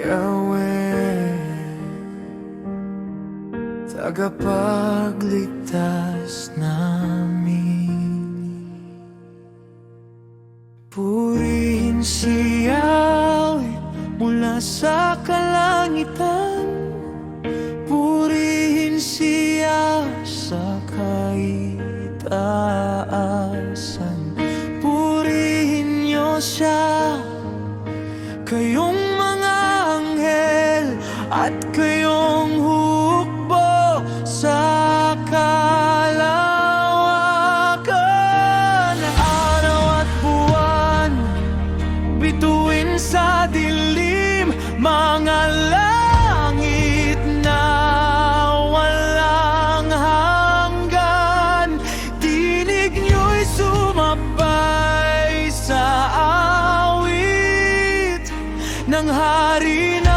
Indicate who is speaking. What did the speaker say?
Speaker 1: Yahweh Tagapagligtas namin. Purihin si Yahweh mula sa kalangitan. Purihin siya sa kaitaasan. Purihin niyo siya. Kayong ng hari na